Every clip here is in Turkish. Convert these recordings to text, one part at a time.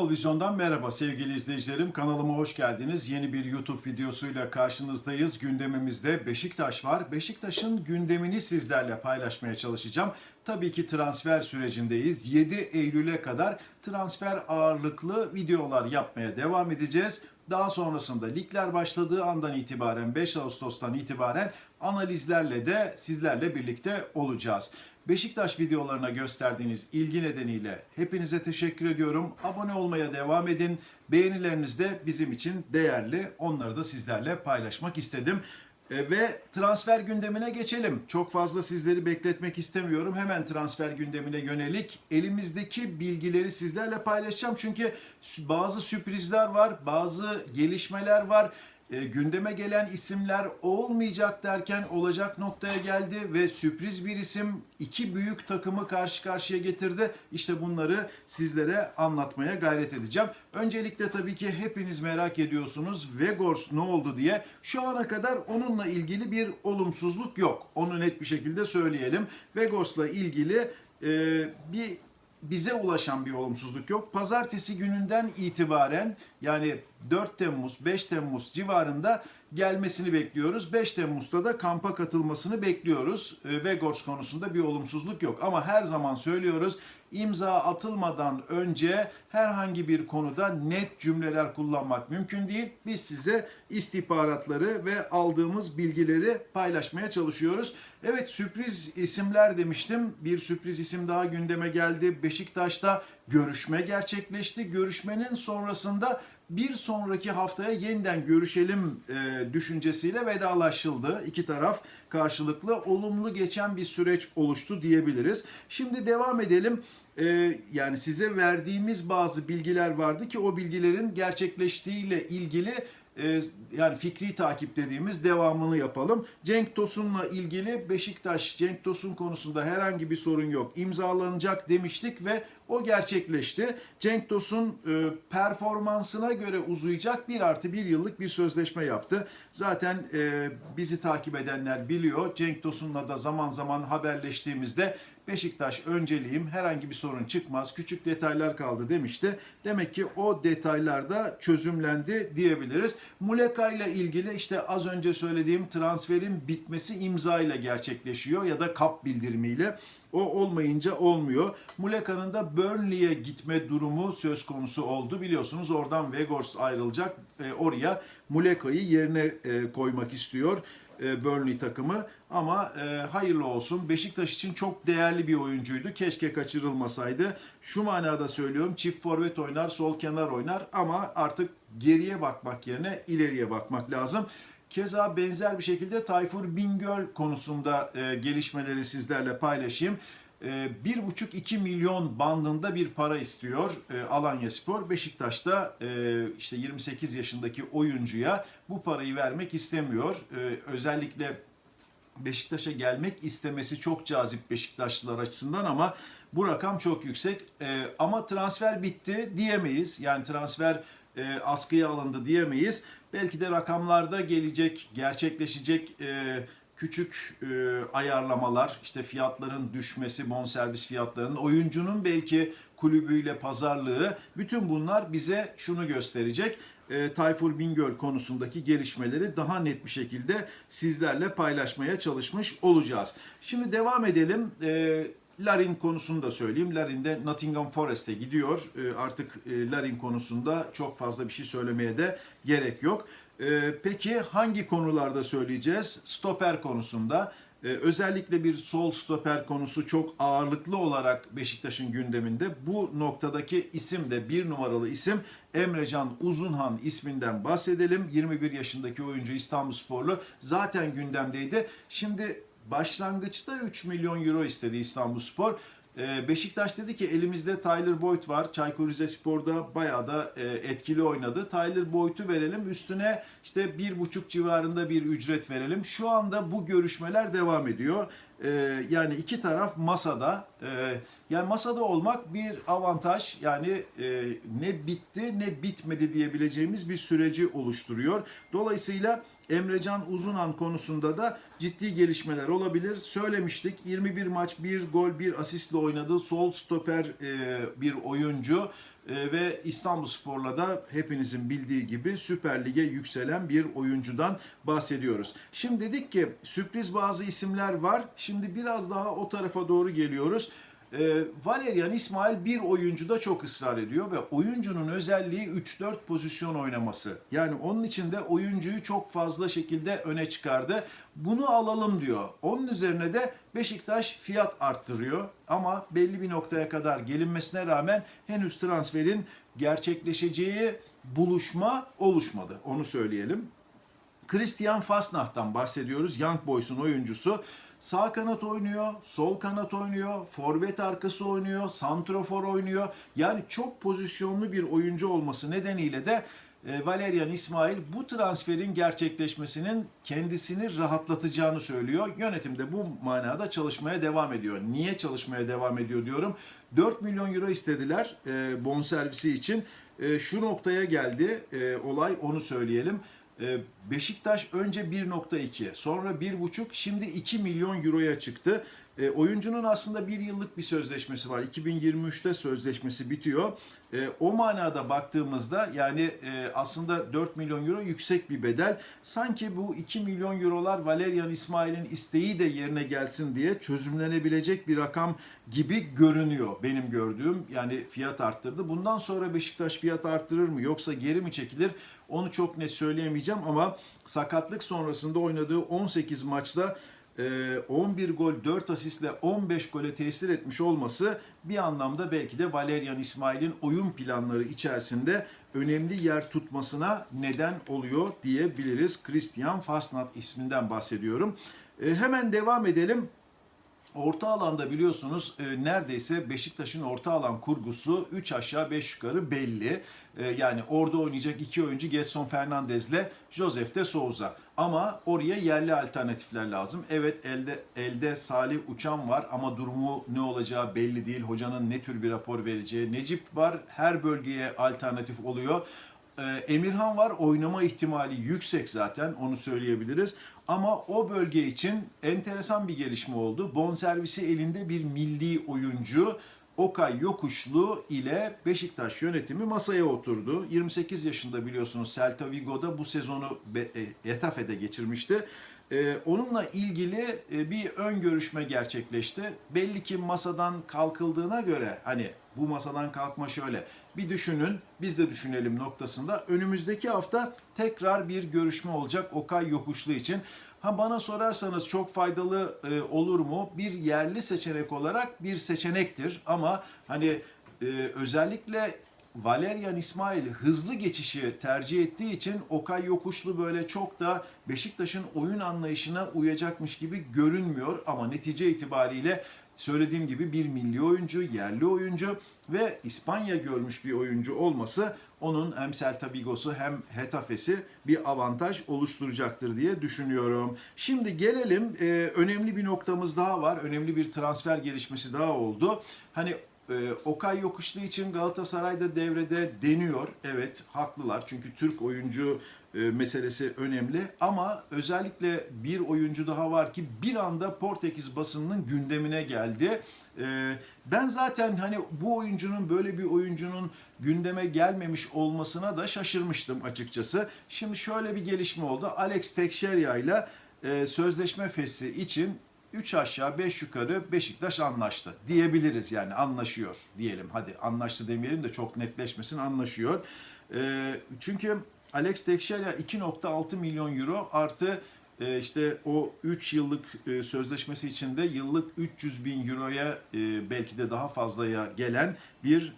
Futbol Vizyon'dan merhaba sevgili izleyicilerim. Kanalıma hoş geldiniz. Yeni bir YouTube videosuyla karşınızdayız. Gündemimizde Beşiktaş var. Beşiktaş'ın gündemini sizlerle paylaşmaya çalışacağım. Tabii ki transfer sürecindeyiz. 7 Eylül'e kadar transfer ağırlıklı videolar yapmaya devam edeceğiz. Daha sonrasında ligler başladığı andan itibaren 5 Ağustos'tan itibaren analizlerle de sizlerle birlikte olacağız. Beşiktaş videolarına gösterdiğiniz ilgi nedeniyle hepinize teşekkür ediyorum. Abone olmaya devam edin. Beğenileriniz de bizim için değerli. Onları da sizlerle paylaşmak istedim. E, Ve transfer gündemine geçelim. Çok fazla sizleri bekletmek istemiyorum. Hemen transfer gündemine yönelik elimizdeki bilgileri sizlerle paylaşacağım. Çünkü bazı sürprizler var, bazı gelişmeler var. E, gündeme gelen isimler olmayacak derken olacak noktaya geldi ve sürpriz bir isim iki büyük takımı karşı karşıya getirdi. İşte bunları sizlere anlatmaya gayret edeceğim. Öncelikle tabii ki hepiniz merak ediyorsunuz Vegors ne oldu diye. Şu ana kadar onunla ilgili bir olumsuzluk yok. Onu net bir şekilde söyleyelim. Vegors'la ilgili e, bir bize ulaşan bir olumsuzluk yok. Pazartesi gününden itibaren yani 4 Temmuz, 5 Temmuz civarında gelmesini bekliyoruz. 5 Temmuz'da da kampa katılmasını bekliyoruz. Vegors konusunda bir olumsuzluk yok. Ama her zaman söylüyoruz imza atılmadan önce herhangi bir konuda net cümleler kullanmak mümkün değil. Biz size istihbaratları ve aldığımız bilgileri paylaşmaya çalışıyoruz. Evet sürpriz isimler demiştim. Bir sürpriz isim daha gündeme geldi. Beşiktaş'ta görüşme gerçekleşti. Görüşmenin sonrasında bir sonraki haftaya yeniden görüşelim e, düşüncesiyle vedalaşıldı. İki taraf karşılıklı olumlu geçen bir süreç oluştu diyebiliriz. Şimdi devam edelim. E, yani size verdiğimiz bazı bilgiler vardı ki o bilgilerin gerçekleştiğiyle ilgili e, yani fikri takip dediğimiz devamını yapalım. Cenk Tosun'la ilgili Beşiktaş Cenk Tosun konusunda herhangi bir sorun yok. İmzalanacak demiştik ve o gerçekleşti. Cenk Tosun e, performansına göre uzayacak bir artı bir yıllık bir sözleşme yaptı. Zaten e, bizi takip edenler biliyor. Cenk Tosun'la da zaman zaman haberleştiğimizde Beşiktaş önceliğim herhangi bir sorun çıkmaz. Küçük detaylar kaldı demişti. Demek ki o detaylar da çözümlendi diyebiliriz. Muleka ile ilgili işte az önce söylediğim transferin bitmesi imza ile gerçekleşiyor ya da kap bildirimiyle. O olmayınca olmuyor. Muleka'nın da Burnley'e gitme durumu söz konusu oldu. Biliyorsunuz oradan Vegors ayrılacak. E, oraya Muleka'yı yerine e, koymak istiyor e, Burnley takımı. Ama e, hayırlı olsun. Beşiktaş için çok değerli bir oyuncuydu. Keşke kaçırılmasaydı. Şu manada söylüyorum. Çift forvet oynar, sol kenar oynar ama artık geriye bakmak yerine ileriye bakmak lazım. Keza benzer bir şekilde Tayfur Bingöl konusunda e, gelişmeleri sizlerle paylaşayım. E, 1,5-2 milyon bandında bir para istiyor e, Alanya Spor. Beşiktaş'ta e, işte 28 yaşındaki oyuncuya bu parayı vermek istemiyor. E, özellikle Beşiktaş'a gelmek istemesi çok cazip Beşiktaşlılar açısından ama bu rakam çok yüksek. E, ama transfer bitti diyemeyiz. Yani transfer e, askıya alındı diyemeyiz. Belki de rakamlarda gelecek, gerçekleşecek e, küçük e, ayarlamalar, işte fiyatların düşmesi, bonservis fiyatlarının, oyuncunun belki kulübüyle pazarlığı, bütün bunlar bize şunu gösterecek. E, Tayfur Bingöl konusundaki gelişmeleri daha net bir şekilde sizlerle paylaşmaya çalışmış olacağız. Şimdi devam edelim. E, Larin konusunu da söyleyeyim. Larin de Nottingham Forest'e gidiyor. E, artık e, Larin konusunda çok fazla bir şey söylemeye de gerek yok. E, peki hangi konularda söyleyeceğiz? Stoper konusunda. Ee, özellikle bir sol stoper konusu çok ağırlıklı olarak Beşiktaş'ın gündeminde. Bu noktadaki isim de bir numaralı isim Emrecan Uzunhan isminden bahsedelim. 21 yaşındaki oyuncu İstanbulsporlu zaten gündemdeydi. Şimdi başlangıçta 3 milyon euro istedi İstanbulspor. Ee, Beşiktaş dedi ki elimizde Tyler Boyd var. Çaykur Rizespor'da bayağı da e, etkili oynadı. Tyler Boyd'u verelim. Üstüne işte bir buçuk civarında bir ücret verelim. Şu anda bu görüşmeler devam ediyor. Ee, yani iki taraf masada. Ee, yani masada olmak bir avantaj. Yani e, ne bitti ne bitmedi diyebileceğimiz bir süreci oluşturuyor. Dolayısıyla Emrecan Uzunan konusunda da ciddi gelişmeler olabilir. Söylemiştik 21 maç 1 gol 1 asistle oynadı. Sol stoper e, bir oyuncu e, ve İstanbulspor'la da hepinizin bildiği gibi Süper Lig'e yükselen bir oyuncudan bahsediyoruz. Şimdi dedik ki sürpriz bazı isimler var. Şimdi biraz daha o tarafa doğru geliyoruz. E, Valerian İsmail bir oyuncuda çok ısrar ediyor ve oyuncunun özelliği 3-4 pozisyon oynaması. Yani onun için de oyuncuyu çok fazla şekilde öne çıkardı. Bunu alalım diyor. Onun üzerine de Beşiktaş fiyat arttırıyor ama belli bir noktaya kadar gelinmesine rağmen henüz transferin gerçekleşeceği buluşma oluşmadı. Onu söyleyelim. Christian Fasnacht'tan bahsediyoruz. Young Boys'un oyuncusu. Sağ kanat oynuyor, sol kanat oynuyor, forvet arkası oynuyor, santrofor oynuyor. Yani çok pozisyonlu bir oyuncu olması nedeniyle de e, Valerian İsmail bu transferin gerçekleşmesinin kendisini rahatlatacağını söylüyor. Yönetim de bu manada çalışmaya devam ediyor. Niye çalışmaya devam ediyor diyorum. 4 milyon euro istediler e, bonservisi için. E, şu noktaya geldi olay onu söyleyelim. Ee, Beşiktaş önce 1.2 sonra 1.5 şimdi 2 milyon euroya çıktı. E, oyuncunun aslında bir yıllık bir sözleşmesi var. 2023'te sözleşmesi bitiyor. E, o manada baktığımızda yani e, aslında 4 milyon euro yüksek bir bedel. Sanki bu 2 milyon eurolar Valerian İsmail'in isteği de yerine gelsin diye çözümlenebilecek bir rakam gibi görünüyor benim gördüğüm. Yani fiyat arttırdı. Bundan sonra Beşiktaş fiyat arttırır mı yoksa geri mi çekilir? Onu çok net söyleyemeyeceğim ama sakatlık sonrasında oynadığı 18 maçta 11 e, gol 4 asistle 15 gole tesir etmiş olması bir anlamda belki de Valerian İsmail'in oyun planları içerisinde önemli yer tutmasına neden oluyor diyebiliriz. Christian Fasnat isminden bahsediyorum. E, hemen devam edelim. Orta alanda biliyorsunuz e, neredeyse Beşiktaş'ın orta alan kurgusu 3 aşağı 5 yukarı belli. E, yani orada oynayacak iki oyuncu Getson Fernandez'le Josef de Souza. Ama oraya yerli alternatifler lazım. Evet elde elde Salih Uçan var ama durumu ne olacağı belli değil. Hocanın ne tür bir rapor vereceği. Necip var her bölgeye alternatif oluyor. E, Emirhan var oynama ihtimali yüksek zaten onu söyleyebiliriz. Ama o bölge için enteresan bir gelişme oldu. Bonservisi elinde bir milli oyuncu Okay Yokuşlu ile Beşiktaş yönetimi masaya oturdu. 28 yaşında biliyorsunuz Celta Vigo'da bu sezonu Etafe'de geçirmişti. Ee, onunla ilgili e, bir ön görüşme gerçekleşti. Belli ki masadan kalkıldığına göre hani bu masadan kalkma şöyle bir düşünün biz de düşünelim noktasında önümüzdeki hafta tekrar bir görüşme olacak Okay Yokuşlu için. Ha bana sorarsanız çok faydalı e, olur mu? Bir yerli seçenek olarak bir seçenektir ama hani e, özellikle Valerian İsmail hızlı geçişi tercih ettiği için Okay Yokuşlu böyle çok da Beşiktaş'ın oyun anlayışına uyacakmış gibi görünmüyor ama netice itibariyle söylediğim gibi bir milli oyuncu, yerli oyuncu ve İspanya görmüş bir oyuncu olması onun hem Celta Vigo'su hem Hetafe'si bir avantaj oluşturacaktır diye düşünüyorum. Şimdi gelelim e, önemli bir noktamız daha var. Önemli bir transfer gelişmesi daha oldu. Hani e, Okay Yokuşlu için Galatasaray'da devrede deniyor. Evet haklılar çünkü Türk oyuncu e, meselesi önemli ama özellikle bir oyuncu daha var ki bir anda Portekiz basınının gündemine geldi. E, ben zaten hani bu oyuncunun böyle bir oyuncunun gündeme gelmemiş olmasına da şaşırmıştım açıkçası. Şimdi şöyle bir gelişme oldu. Alex Teixeira ile e, sözleşme fesi için 3 aşağı 5 yukarı Beşiktaş anlaştı diyebiliriz yani anlaşıyor diyelim. Hadi anlaştı demeyelim de çok netleşmesin anlaşıyor. çünkü Alex Teixeira 2.6 milyon euro artı e, işte o 3 yıllık e, sözleşmesi içinde yıllık 300 bin euroya e, belki de daha fazlaya gelen bir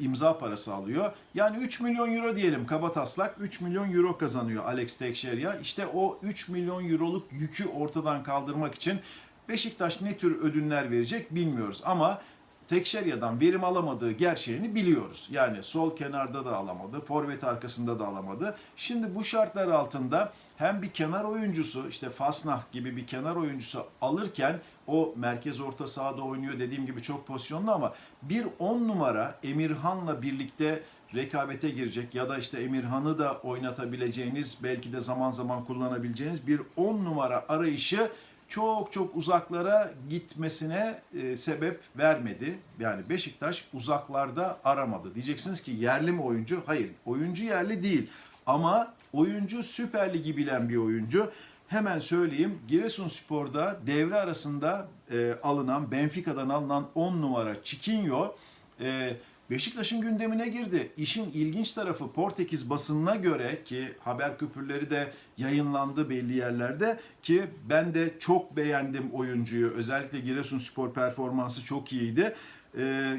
imza parası alıyor. Yani 3 milyon euro diyelim kaba taslak 3 milyon euro kazanıyor Alex Teixeira. İşte o 3 milyon euroluk yükü ortadan kaldırmak için Beşiktaş ne tür ödünler verecek bilmiyoruz ama Tekşerya'dan verim alamadığı gerçeğini biliyoruz. Yani sol kenarda da alamadı, forvet arkasında da alamadı. Şimdi bu şartlar altında hem bir kenar oyuncusu işte Fasnah gibi bir kenar oyuncusu alırken o merkez orta sahada oynuyor dediğim gibi çok pozisyonlu ama bir 10 numara Emirhan'la birlikte rekabete girecek ya da işte Emirhan'ı da oynatabileceğiniz belki de zaman zaman kullanabileceğiniz bir 10 numara arayışı çok çok uzaklara gitmesine e, sebep vermedi. Yani Beşiktaş uzaklarda aramadı. Diyeceksiniz ki yerli mi oyuncu? Hayır. Oyuncu yerli değil. Ama oyuncu Süper Ligi bilen bir oyuncu. Hemen söyleyeyim Giresunspor'da devre arasında e, alınan Benfica'dan alınan 10 numara Chiquinho e, Beşiktaş'ın gündemine girdi. İşin ilginç tarafı Portekiz basınına göre ki haber küpürleri de yayınlandı belli yerlerde ki ben de çok beğendim oyuncuyu. Özellikle Giresunspor performansı çok iyiydi. E,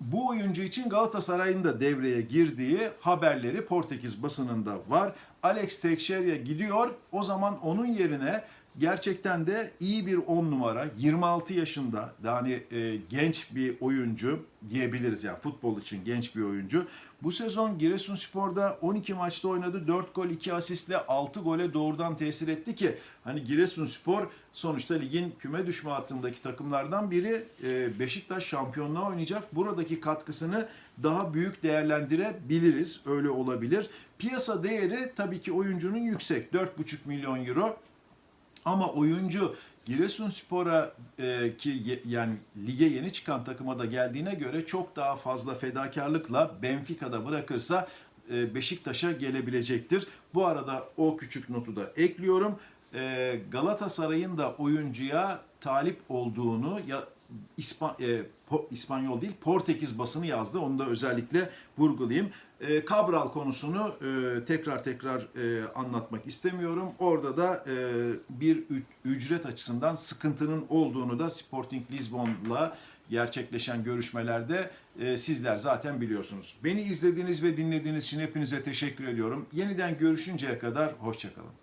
bu oyuncu için Galatasaray'ın da devreye girdiği haberleri Portekiz basınında var. Alex Teixeira gidiyor. O zaman onun yerine gerçekten de iyi bir 10 numara 26 yaşında yani e, genç bir oyuncu diyebiliriz yani futbol için genç bir oyuncu. Bu sezon Giresunspor'da 12 maçta oynadı. 4 gol 2 asistle 6 gole doğrudan tesir etti ki hani Giresunspor sonuçta ligin küme düşme hattındaki takımlardan biri E, Beşiktaş şampiyonluğa oynayacak. Buradaki katkısını daha büyük değerlendirebiliriz. Öyle olabilir. Piyasa değeri tabii ki oyuncunun yüksek. 4,5 milyon euro. Ama oyuncu Giresunspor'a e, ki ye- yani lige yeni çıkan takıma da geldiğine göre çok daha fazla fedakarlıkla Benfica'da bırakırsa e, Beşiktaş'a gelebilecektir. Bu arada o küçük notu da ekliyorum. E, Galatasaray'ın da oyuncuya talip olduğunu ya İspan, e, İspanyol değil Portekiz basını yazdı. Onu da özellikle vurgulayayım. E, Cabral konusunu e, tekrar tekrar e, anlatmak istemiyorum. Orada da e, bir ücret açısından sıkıntının olduğunu da Sporting Lisbon'la gerçekleşen görüşmelerde e, sizler zaten biliyorsunuz. Beni izlediğiniz ve dinlediğiniz için hepinize teşekkür ediyorum. Yeniden görüşünceye kadar hoşçakalın.